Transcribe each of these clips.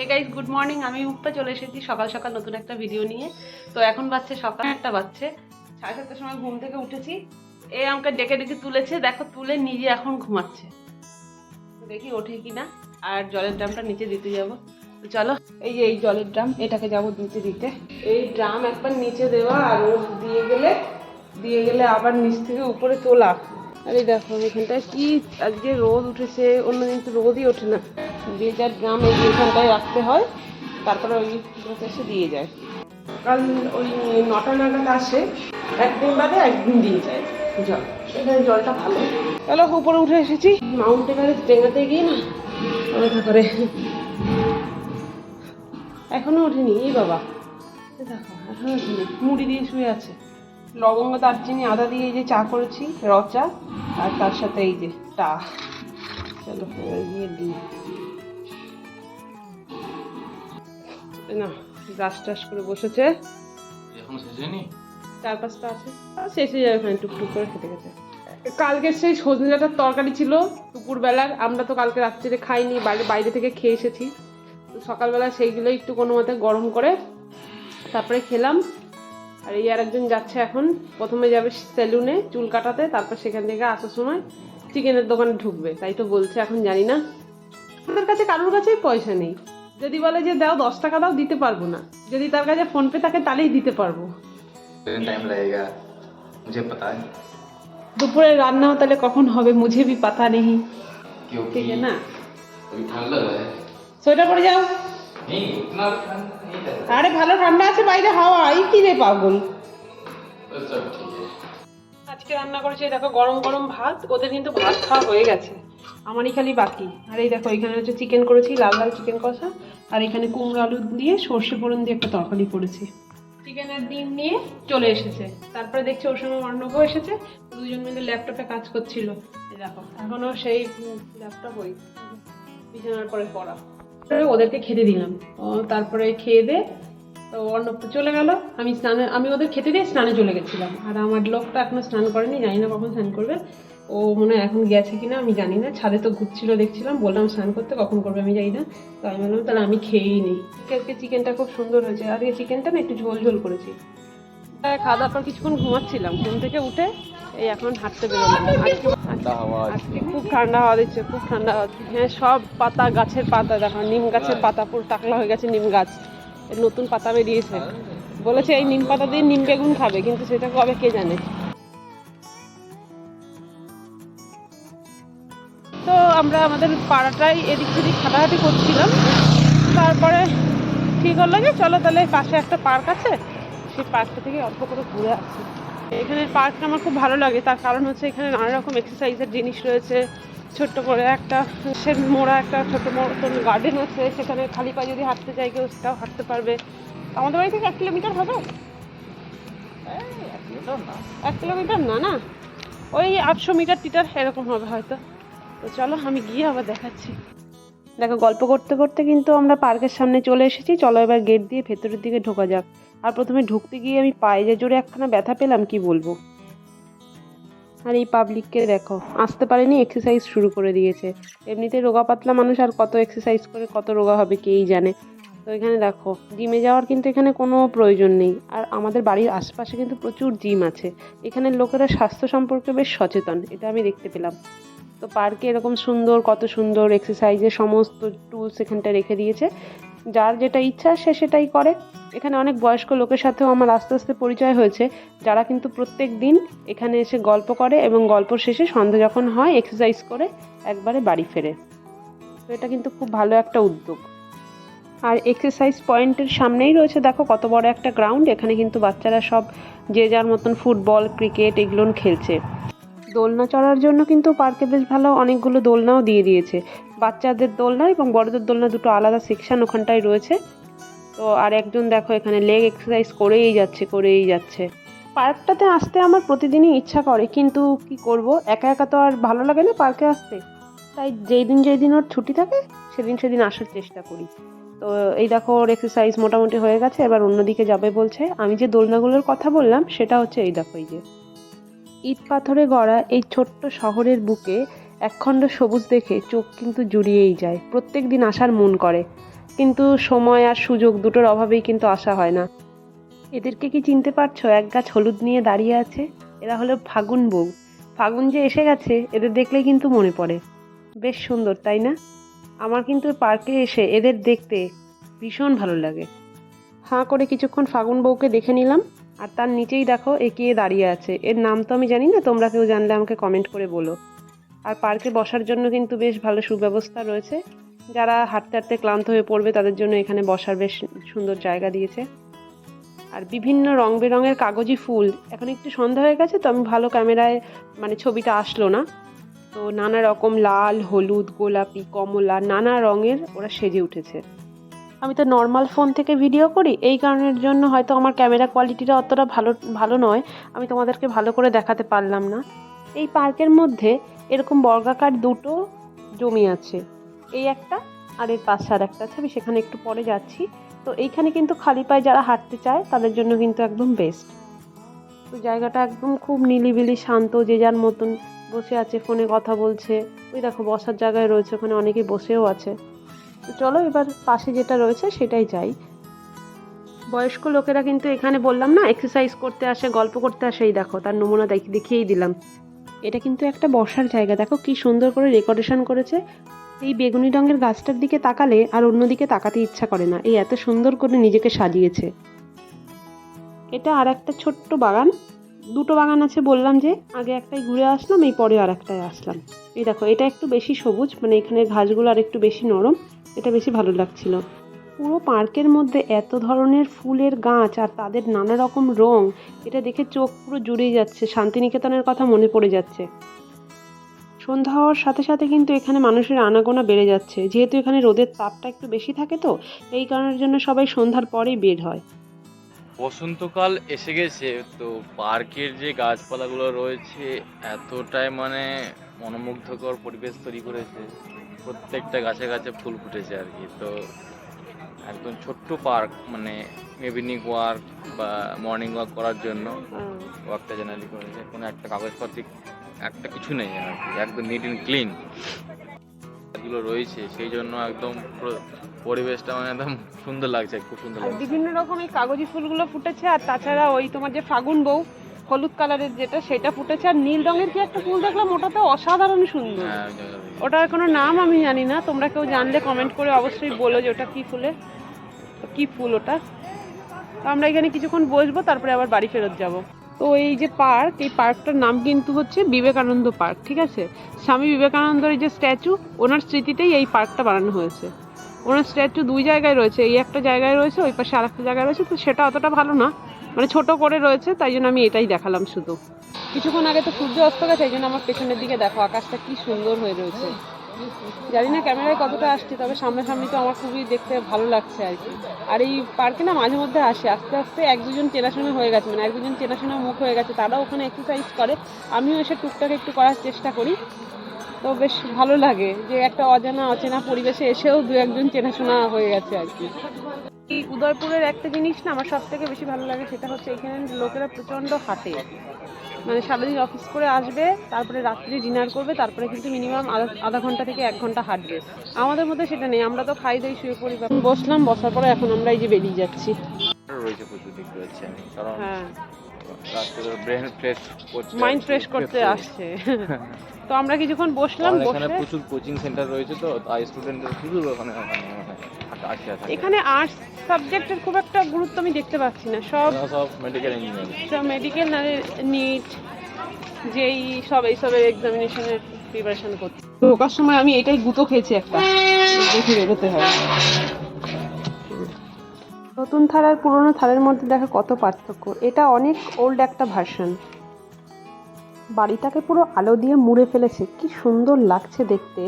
Hey guys good morning আমি মুক্তা চলে এসেছি সকাল সকাল নতুন একটা ভিডিও নিয়ে। তো এখন বাচ্চে সকাল একটা বাচ্চে সাড়ে সাতটার সময় ঘুম থেকে উঠেছি। এ আমাকে ডেকে ডেকে তুলেছে। দেখো, তুলে নিজে এখন ঘুমাচ্ছে। দেখি ওঠে কি না আর জলের ড্রামটা নিচে দিতে যাব। তো চলো, এই যে এই জলের ড্রাম, এটাকে যাব নিচে দিতে। এই ড্রাম একবার নিচে দেওয়া আর ও দিয়ে গেলে দিয়ে গেলে আবার নিচ থেকে উপরে তোলা। আরে দেখো, এখানটায় কি আজকে রোদ উঠেছে। অন্যদিন তো রোদই ওঠে না। যে যার এই এখানটায় রাখতে হয়, তারপরে ওই এসে দিয়ে যায়। কাল ওই নটা নাগাদ আসে, একদিন বাদে একদিন দিয়ে যায় জল। জলটা ভালো। চলো উপরে উঠে এসেছি। মাউন্ট এভারেস্ট ডেঙ্গাতে গিয়ে না অপেক্ষা করে এখনও ওঠেনি, এই বাবা। মুড়ি দিয়ে শুয়ে আছে। লবঙ্গ, দারচিনি, আদা দিয়ে এই যে চা করেছি, র চা, আর তার সাথে এই যে টা চলো দিয়ে দিই। না ব্রাশ টাশ করে বসেছে। চার পাঁচটা আছে। শেষ হয়ে যাবে ওখানে টুকটুক করে খেতে খেতে। কালকে সেই সজনে ডাঁটার তরকারি ছিল দুপুরবেলার আমরা তো কালকে রাত্রিরে খাইনি বাইরে বাইরে থেকে খেয়ে এসেছি। তো সকালবেলা সেইগুলো একটু কোনো মতে গরম করে তারপরে খেলাম। আর এই আর একজন যাচ্ছে এখন প্রথমে যাবে সেলুনে চুল কাটাতে তারপর সেখান থেকে আসার সময় চিকেনের দোকানে ঢুকবে। তাই তো বলছে এখন জানি না। আমাদের কাছে কারোর কাছেই পয়সা নেই। যদি বলে যে দাও দশ টাকা দাও দিতে পারব না। যদি তার কাছে ফোনপে থাকে তাহলেই দিতে পারব। টাইম লাগেগা মুঝে পাতা দুপুরে রান্নাও তাহলে কখন হবে? মুঝে ভি পাতা নেই ঠিক না? সোয়েটার পরে যাও। আরে ভালো ঠান্ডা আছে বাইরে হাওয়া আই কি রে পাগল? আজকে রান্না করেছে দেখো গরম গরম ভাত ওদের কিন্তু ভাত খাওয়া হয়ে গেছে। আমারই খালি বাকি। আর এই দেখো এখানে হচ্ছে চিকেন করেছি লাল লাল চিকেন কষা। আর এখানে কুমড়ো আলু দিয়ে সর্ষে ফোড়ন দিয়ে একটা তরকারি করেছি। চিকেন আর ডিম নিয়ে চলে এসেছে। তারপরে দেখছি ওর সঙ্গে অর্ণব এসেছে। দুজন মিলে ল্যাপটপে কাজ করছিল। দেখো, এখনও সেই ল্যাপটপ ওই বিছানার পরে পড়া। ওদেরকে খেতে দিলাম। তারপরে খেয়ে দে তো অর্ণব চলে গেল। আমি স্নানে, আমি ওদের খেতে দিয়ে স্নানে চলে গেছিলাম। আর আমার লোকটা এখনও স্নান করেনি, জানি না কখন স্নান করবে। ও মনে এখন গেছে কিনা আমি জানি না। ছাদে তো ঘুরছিল দেখছিলাম বললাম স্নান করতে কখন করবে আমি জানি না। তো আমি বললাম তাহলে আমি খেয়েই নিই আজকে চিকেনটা খুব সুন্দর হয়েছে। আজকে চিকেনটা না একটু ঝোল ঝোল করেছি। খাওয়া দাওয়ার পর কিছুক্ষণ ঘুমাচ্ছিলাম। ঘুম থেকে উঠে এই এখন হাঁটতে বেরোলাম। আজকে খুব ঠান্ডা হওয়া দিচ্ছে খুব ঠান্ডা হওয়া হ্যাঁ সব পাতা গাছের পাতা দেখো নিম গাছের পাতা পুরো টাকলা হয়ে গেছে নিম গাছ। নতুন পাতা বেরিয়েছে। বলেছে এই নিম পাতা দিয়ে নিম বেগুন খাবে কিন্তু সেটা কবে কে জানে? আমরা আমাদের পাড়াটাই এদিক সেদিক হাঁটাহাঁটি করছিলাম। তারপরে ঠিক হলো যে চলো তাহলে পাশে একটা পার্ক আছে সেই পার্কটা থেকে অল্প করে ঘুরে আসি। এখানের পার্কটা আমার খুব ভালো লাগে তার কারণ হচ্ছে এখানে নানা রকম এক্সারসাইজের জিনিস রয়েছে। ছোট্ট করে একটা সে মোড়া একটা ছোট মতন গার্ডেন আছে সেখানে খালি পায়ে যদি হাঁটতে চাই কেউ সেটাও হাঁটতে পারবে। আমাদের বাড়ি থেকে এক কিলোমিটার হবে? এক কিলোমিটার না। না ওই আটশো মিটার টিটার এরকম হবে হয়তো। তো চলো, আমি গিয়ে আবার দেখাচ্ছি। দেখো, গল্প করতে করতে কিন্তু আমরা পার্কের সামনে চলে এসেছি। চলো এবার গেট দিয়ে ভেতরের দিকে ঢোকা যাক। আর প্রথমে ঢুকতে গিয়ে আমি পায়ে যে জোরে একখানা ব্যথা পেলাম, কি বলব? আর এই পাবলিককে দেখো, আসতে পারেনি এক্সারসাইজ শুরু করে দিয়েছে। এমনিতে রোগা পাতলা মানুষ, আর কত এক্সারসাইজ করে, কত রোগা হবে, কেই জানে। তো এখানে দেখো জিমে যাওয়ার কিন্তু এখানে কোনো প্রয়োজন নেই। আর আমাদের বাড়ির আশপাশে কিন্তু প্রচুর জিম আছে। এখানের লোকেরা স্বাস্থ্য সম্পর্কে বেশ সচেতন, এটা আমি দেখতে পেলাম। তো পার্কে এরকম সুন্দর, কত সুন্দর এক্সারসাইজের সমস্ত টুলস এখানটা রেখে দিয়েছে। যার যেটা ইচ্ছা সে সেটাই করে। এখানে অনেক বয়স্ক লোকের সাথেও আমার আস্তে আস্তে পরিচয় হয়েছে। যারা কিন্তু প্রত্যেক দিন এখানে এসে গল্প করে এবং গল্প শেষে সন্ধ্যা যখন হয় এক্সারসাইজ করে একবারে বাড়ি ফেরে। তো এটা কিন্তু খুব ভালো একটা উদ্যোগ। আর এক্সারসাইজ পয়েন্টের সামনেই রয়েছে, দেখো কত বড় একটা গ্রাউন্ড এখানে কিন্তু বাচ্চারা সব যে যার মতন ফুটবল ক্রিকেট এগুলো খেলছে। দোলনা চড়ার জন্য কিন্তু পার্কে বেশ ভালো অনেকগুলো দোলনাও দিয়ে দিয়েছে। বাচ্চাদের দোলনা এবং বড়দের দোলনা দুটো আলাদা সেকশন ওখানটায় রয়েছে। তো আর একজন দেখো এখানে লেগ এক্সারসাইজ করেই যাচ্ছে করেই যাচ্ছে। পার্কটাতে আসতে আমার প্রতিদিনই ইচ্ছা করে, কিন্তু কি করব? একা একা তো আর ভালো লাগে না পার্কে আসতে। তাই যেই দিন যেই দিন ওর ছুটি থাকে, সেদিন সেদিন আসার চেষ্টা করি। তো এই দেখো ওর এক্সারসাইজ মোটামুটি হয়ে গেছে, এবার অন্যদিকে যাবে বলছে। আমি যে দোলনাগুলোর কথা বললাম, সেটা হচ্ছে এই দেখো এই যে। ইট পাথরে গড়া এই ছোট্ট শহরের বুকে একখণ্ড সবুজ দেখে চোখ কিন্তু জুড়িয়েই যায়। প্রত্যেক দিন আসার মন করে। কিন্তু সময় আর সুযোগ দুটোর অভাবেই কিন্তু আসা হয় না। এদেরকে কি চিনতে পারছ? এক গাছ হলুদ নিয়ে দাঁড়িয়ে আছে। এরা হলো ফাগুন বউ। ফাগুন যে এসে গেছে, এদের দেখলেই কিন্তু মনে পড়ে। বেশ সুন্দর, তাই না? আমার কিন্তু পার্কে এসে এদের দেখতে ভীষণ ভালো লাগে। হাঁ করে কিছুক্ষণ ফাগুন বউকে দেখে নিলাম। আর তার নিচেই দেখো এগিয়ে দাঁড়িয়ে আছে। এর নাম তো আমি জানি না, তোমরা কেউ জানলে আমাকে কমেন্ট করে বলো। আর পার্কে বসার জন্য কিন্তু বেশ ভালো সুব্যবস্থা রয়েছে। যারা হাঁটতে হাঁটতে ক্লান্ত হয়ে পড়বে, তাদের জন্য এখানে বসার বেশ সুন্দর জায়গা দিয়েছে। আর বিভিন্ন রং বেরঙের কাগজি ফুল। এখন একটু সন্ধ্যা হয়ে গেছে, তো আমি ভালো ক্যামেরায় মানে ছবিটা আসলো না। তো নানা রকম লাল, হলুদ, গোলাপি, কমলা, নানা রঙের ওরা সেজে উঠেছে। আমি তো নর্মাল ফোন থেকে ভিডিও করি, এই কারণের জন্য হয়তো আমার ক্যামেরা কোয়ালিটিটা অতটা ভালো ভালো নয়। আমি তোমাদেরকে ভালো করে দেখাতে পারলাম না। এই পার্কের মধ্যে এরকম বর্গাকার দুটো জমি আছে। এই একটা আর এর পাশে আর একটা আছে, আমি সেখানে একটু পরে যাচ্ছি। তো এইখানে কিন্তু খালি পায়ে যারা হাঁটতে চায়, তাদের জন্য কিন্তু একদম বেস্ট তো জায়গাটা একদম খুব নিলিবিলি, শান্ত, যে যার মতন বসে আছে, ফোনে কথা বলছে। ওই দেখো, বসার জায়গায় রয়েছে, ওখানে অনেকে বসেও আছে। তো চলো এবার পাশে যেটা রয়েছে সেটাই যাই। বয়স্ক লোকেরা কিন্তু এখানে বললাম না এক্সারসাইজ করতে আসে, গল্প করতে আসে, এই দেখো, তার নমুনা দেখ- দেখিয়েই দিলাম। এটা কিন্তু একটা বসার জায়গা, দেখো কি সুন্দর করে ডেকোরেশন করেছে। এই বেগুনি রঙের গাছটার দিকে তাকালে আর অন্যদিকে তাকাতে ইচ্ছা করে না, এই এত সুন্দর করে নিজেকে সাজিয়েছে। এটা আর একটা ছোট্ট বাগান দুটো বাগান আছে বললাম যে, আগে একটাই ঘুরে আসলাম, এই পরে আর একটাই আসলাম। এই দেখো, এটা একটু বেশি সবুজ মানে এখানে ঘাসগুলো আর একটু বেশি নরম, এটা বেশি ভালো লাগছিল। পুরো পার্কের মধ্যে এত ধরনের ফুলের গাছ আর তাদের নানা রকম রং, এটা দেখে চোখ পুরো জুড়িয়ে যাচ্ছে, শান্তিনিকেতনের কথা মনে পড়ে যাচ্ছে। সন্ধ্যা হওয়ার সাথে সাথে কিন্তু এখানে মানুষের আনাগোনা বেড়ে যাচ্ছে, যেহেতু এখানে রোদের তাপটা একটু বেশি থাকে তো, এই কারণের জন্য সবাই সন্ধ্যার পরেই বের হয়। বসন্তকাল এসে গেছে তো পার্কের যে গাছপালাগুলো রয়েছে এতটাই মানে মনোমুগ্ধকর পরিবেশ তৈরি করেছে। প্রত্যেকটা গাছে গাছে ফুল ফুটেছে আর কি। তো একদম ছোট্ট পার্ক মানে ইভিনিং ওয়ার্ক বা মর্নিং ওয়াক করার জন্য ওয়ার্কটা জেনারেলি করেছে। কোনো একটা কাগজপত্র একটা কিছু নেই আর কি। একদম নিট অ্যান্ড ক্লিন যেগুলো রয়েছে সেই জন্য একদম পরিবেশটা মানে একদম সুন্দর লাগছে খুব সুন্দর লাগছে। বিভিন্ন রকম এই কাগজি ফুলগুলো ফুটেছে আর তাছাড়া ওই তোমার যে ফাগুন বউ হলুদ কালারের যেটা সেটা ফুটেছে আর নীল রঙের কি একটা ফুল দেখলাম ওটা তো অসাধারণ সুন্দর। হ্যাঁ। ওটার কোনো নাম আমি জানি না তোমরা কেউ জানলে কমেন্ট করে অবশ্যই বলো যে ওটা কি ফুলের কি ফুল ওটা? তো আমরা এখানে কিছুক্ষণ বসবো তারপরে আবার বাড়ি ফেরত যাব। তো এই যে পার্ক, এই পার্কটার নাম কিন্তু হচ্ছে বিবেকানন্দ পার্ক, ঠিক আছে? স্বামী বিবেকানন্দের যে স্ট্যাচু, ওনার স্মৃতিতেই এই পার্কটা বানানো হয়েছে। ওনার স্ট্যাচু দুই জায়গায় রয়েছে, এই একটা জায়গায় রয়েছে, ওই পাশে আরেকটা জায়গায় রয়েছে, তো সেটা অতটা ভালো না। মানে ছোট করে রয়েছে, তাই জন্য আমি এটাই দেখালাম শুধু। কিছুক্ষণ আগে তো সূর্য অস্ত গেছে, এই জন্য আমার পেছনের দিকে দেখো, আকাশটা কি সুন্দর হয়ে রয়েছে। জানি না ক্যামেরায় কতটা আসছে, তবে সামনাসামনি তো আমার খুবই দেখতে ভালো লাগছে আর কি। আর এই পার্কে না মাঝে মধ্যে আসে, আস্তে আস্তে এক দুজন চেনাশোনা হয়ে গেছে মানে এক দুজন চেনাশোনা মুখ হয়ে গেছে, তারাও ওখানে এক্সারসাইজ করে। আমিও এসে টুকটাক একটু করার চেষ্টা করি। তো বেশ ভালো লাগে যে একটা অজানা, অচেনা পরিবেশে এসেও দু একজন চেনাশোনা হয়ে গেছে আর কি। এই উদয়পুরের একটা জিনিস না আমার সব থেকে বেশি ভালো লাগে, সেটা হচ্ছে এখানে লোকেরা প্রচণ্ড হাঁটে। মানে সারাদিন অফিস করে আসবে তারপরে রাত্রি ডিনার করবে তারপরে কিন্তু মিনিমাম আধা ঘণ্টা থেকে এক ঘণ্টা হাঁটবে। আমাদের মধ্যে সেটা নেই আমরা তো খাই দাই শুয়ে পড়ি বসলাম বসার পরে এখন আমরা এই যে বেরিয়ে যাচ্ছি। রয়েছে প্রচুর দিক রয়েছে কারণ হ্যাঁ। ব্রেন ফ্রেশ করতে মাইন্ড ফ্রেশ করতে আসছে। তো আমরা কিছুক্ষণ বসলাম বসে প্রচুর কোচিং সেন্টার রয়েছে তো তাই স্টুডেন্টদের শুধু ওখানে এখানে আর্টস সাবজেক্টের খুব একটা গুরুত্ব আমি দেখতে পাচ্ছি না। সব মেডিকেল ইঞ্জিনিয়ারিং সব মেডিকেল না নিট যেই সব এইসবের এক্সামিনেশনের প্রিপারেশন করছি। ঢোকার সময় আমি এটাই গুঁতো খেয়েছি একটা। দেখে বেরোতে হয়। নতুন থাল আর পুরোনো থালের মধ্যে দেখা কত পার্থক্য। এটা অনেক ওল্ড একটা ভার্সন বাড়িটাকে পুরো আলো দিয়ে মুড়ে ফেলেছে। কি সুন্দর লাগছে দেখতে।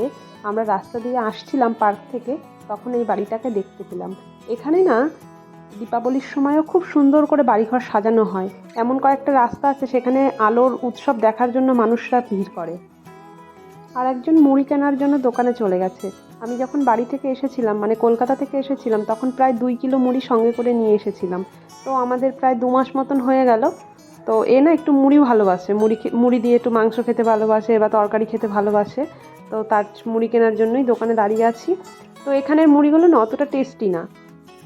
আমরা রাস্তা দিয়ে আসছিলাম পার্ক থেকে। তখন এই বাড়িটাকে দেখতে পেলাম। এখানে না দীপাবলির সময়ও খুব সুন্দর করে বাড়িঘর সাজানো হয়। এমন কয়েকটা রাস্তা আছে সেখানে আলোর উৎসব দেখার জন্য মানুষরা ভিড় করে। আর একজন মুড়ি কেনার জন্য দোকানে চলে গেছে। আমি যখন বাড়ি থেকে এসেছিলাম মানে কলকাতা থেকে এসেছিলাম, তখন প্রায় দুই কিলো মুড়ি সঙ্গে করে নিয়ে এসেছিলাম। তো আমাদের প্রায় দু মাস মতন হয়ে গেল। তো এ না একটু মুড়ি ভালোবাসে। মুড়ি মুড়ি দিয়ে একটু মাংস খেতে ভালোবাসে বা তরকারি খেতে ভালোবাসে। তো তার মুড়ি কেনার জন্যই দোকানে দাঁড়িয়ে আছি। তো এখানের মুড়িগুলো না অতটা টেস্টি না।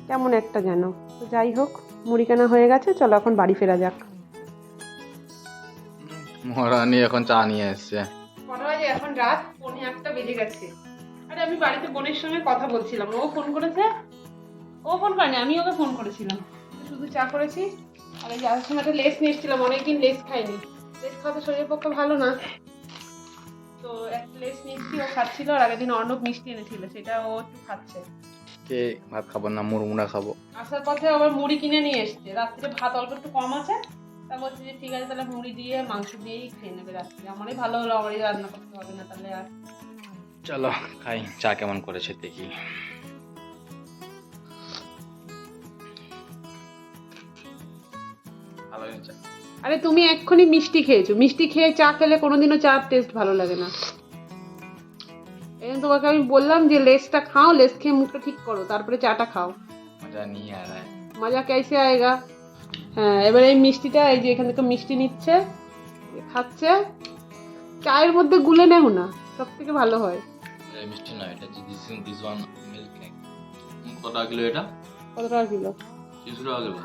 কেমন একটা যেন। তো যাই হোক মুড়ি কেনা হয়ে গেছে চলো এখন বাড়ি ফেরা যাক। মহারানী এখন চা নিয়ে এসছে। কটা বাজে এখন রাত পৌনে আটটা বেজে গেছে। আরে আমি বাড়িতে বোনের সঙ্গে কথা বলছিলাম ও ফোন করেছে? ও ফোন করেনি আমি ওকে ফোন করেছিলাম। শুধু চা করেছি আর এই যাওয়ার সময় একটা লেস নিয়ে এসেছিলাম অনেকদিন লেস খাইনি। লেস খাওয়া তো শরীরের পক্ষে ভালো না। তো এক প্লেট মিষ্টি ও খাচ্ছিল আর আগের দিন অর্ণব মিষ্টি এনেছিল সেটা ও একটু খাচ্ছে। কে? ভাত খাব না মুড়মুড়া খাব। আসার পথে আবার মুড়ি কিনে নিয়ে এসছে। রাত্রে ভাত অল্প একটু কম আছে তা বলছে যে ঠিক আছে তাহলে মুড়ি দিয়ে মাংস দিয়েই খেয়ে নেবে রাত্রে। আমারই ভালো হলো আমারই রান্না করতে হবে না তাহলে আর। চলো খাই চা কেমন করেছে দেখি। আরে তুমি এক্ষুনি মিষ্টি খেয়েছো। মিষ্টি খেয়ে চা খেলে কোনোদিনও চার টেস্ট ভালো লাগে না। এই জন্য তোমাকে আমি বললাম যে লেসটা খাও লেস খেয়ে মুখটা ঠিক করো তারপরে চাটা খাও। মজা নিয়ে আ है মজা কেসে আয়েগা। হ্যাঁ এবার এই মিষ্টিটা এই যে এখান থেকে মিষ্টি নিচ্ছে খাচ্ছে। চায়ের মধ্যে গুলে নেও না সব থেকে ভালো হয়। মিষ্টি না এটা this this one milk cake কত কিলো এটা? কত টাকা কিলো? তিনশো টাকা কিলো।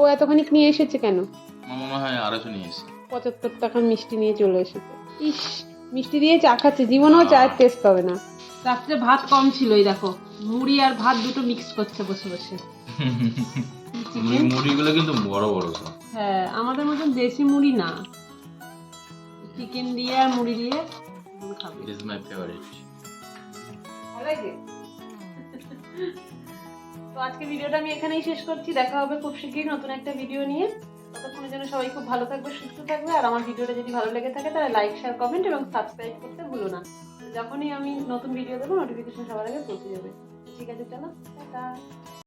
ও এতখানি নিয়ে এসেছে কেন? আমার মনে হয় আড়াইশো নিয়ে এসেছি পঁচাত্তর টাকার মিষ্টি নিয়ে চলে এসেছে। ইস মিষ্টি দিয়ে চা খাচ্ছে জীবনেও চায়ের টেস্ট পাবে না। রাত্রে ভাত কম ছিল এই দেখো। মুড়ি আর ভাত দুটো মিক্স করছে বসে বসে। চিকেন মুড়িগুলো কিন্তু বড় বড় হ্যাঁ আমাদের মতন দেশি মুড়ি না। চিকেন দিয়ে আর মুড়ি দিয়ে খাবে। ইট ইজ মাই ফেভারিট ভালো লাগে? তো আজকে ভিডিওটা আমি এখানেই শেষ করছি। দেখা হবে খুব শীঘ্রই নতুন একটা ভিডিও নিয়ে। ততক্ষণের জন্য সবাই খুব ভালো থাকবে, সুস্থ থাকবে। আর আমার ভিডিওটা যদি ভালো লেগে থাকে, তাহলে লাইক শেয়ার কমেন্ট এবং সাবস্ক্রাইব করতে ভুলো না। যখনই আমি নতুন ভিডিও দেবো নোটিফিকেশন সবার আগে পৌঁছে যাবে। ঠিক আছে, চলো, টাটা।